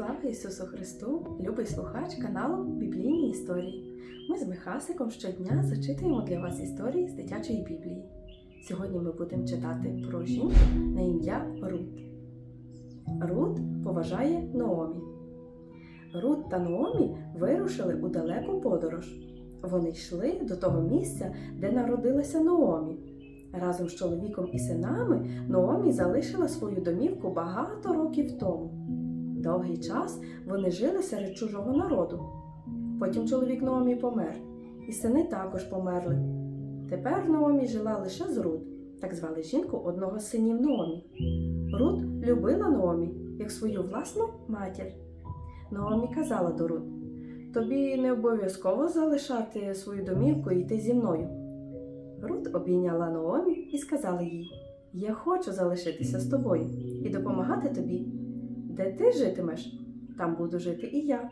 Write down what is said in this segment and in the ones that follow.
Слава Ісусу Христу, любий слухач каналу Біблійні історії. Ми з Михасиком щодня зачитуємо для вас історії з дитячої Біблії. Сьогодні ми будемо читати про жінку на ім'я Рут. Рут поважає Наомі. Рут та Наомі вирушили у далеку подорож. Вони йшли до того місця, де народилася Наомі. Разом з чоловіком і синами Наомі залишила свою домівку багато років тому. Довгий час вони жили серед чужого народу. Потім чоловік Наомі помер, і сини також померли. Тепер Наомі жила лише з Рут, так звали жінку одного з синів Наомі. Рут любила Наомі як свою власну матір. Наомі казала до Рут: Тобі не обов'язково залишати свою домівку і йти зі мною. Рут обійняла Наомі і сказала їй: Я хочу залишитися з тобою і допомагати тобі. Де ти житимеш, там буду жити і я.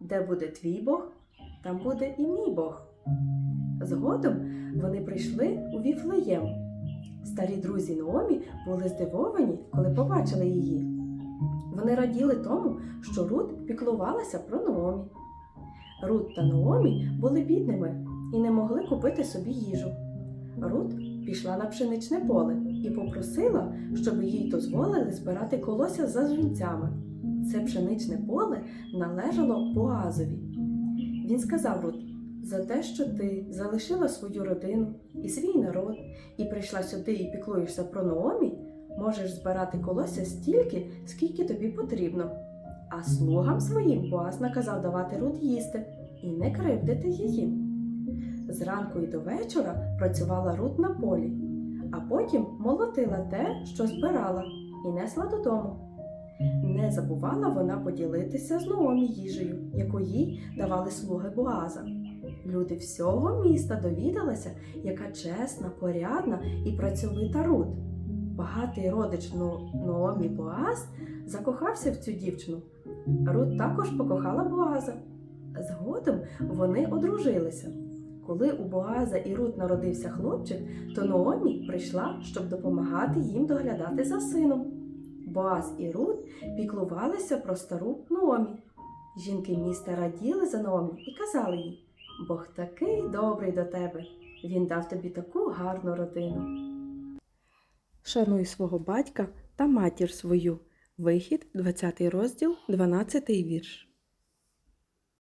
Де буде твій Бог, там буде і мій Бог. Згодом вони прийшли у Віфлеєм. Старі друзі Наомі були здивовані, коли побачили її. Вони раділи тому, що Рут піклувалася про Наомі. Рут та Наомі були бідними і не могли купити собі їжу. Рут пішла на пшеничне поле і попросила, щоб їй дозволили збирати колося за жінцями. Це пшеничне поле належало Боазові. Він сказав Рут, за те, що ти залишила свою родину і свій народ, і прийшла сюди і піклуєшся про Наомі, можеш збирати колося стільки, скільки тобі потрібно. А слугам своїм Боаз наказав давати Рут їсти і не кривдити її. Зранку і до вечора працювала Рут на полі, а потім молотила те, що збирала, і несла додому. Не забувала вона поділитися з Наомі їжею, яку їй давали слуги Боаза. Люди всього міста довідалися, яка чесна, порядна і працьовита Рут. Багатий родич Но- Наомі Боаз закохався в цю дівчину. Рут також покохала Боаза. Згодом вони одружилися. Коли у Боаза і Рут народився хлопчик, то Наомі прийшла, щоб допомагати їм доглядати за сином. Боаз і Рут піклувалися про стару Наомі. Жінки міста раділи за Наомі і казали їй: Бог такий добрий до тебе, він дав тобі таку гарну родину. Шануй свого батька та матір свою. Вихід, 20 розділ, 12 вірш.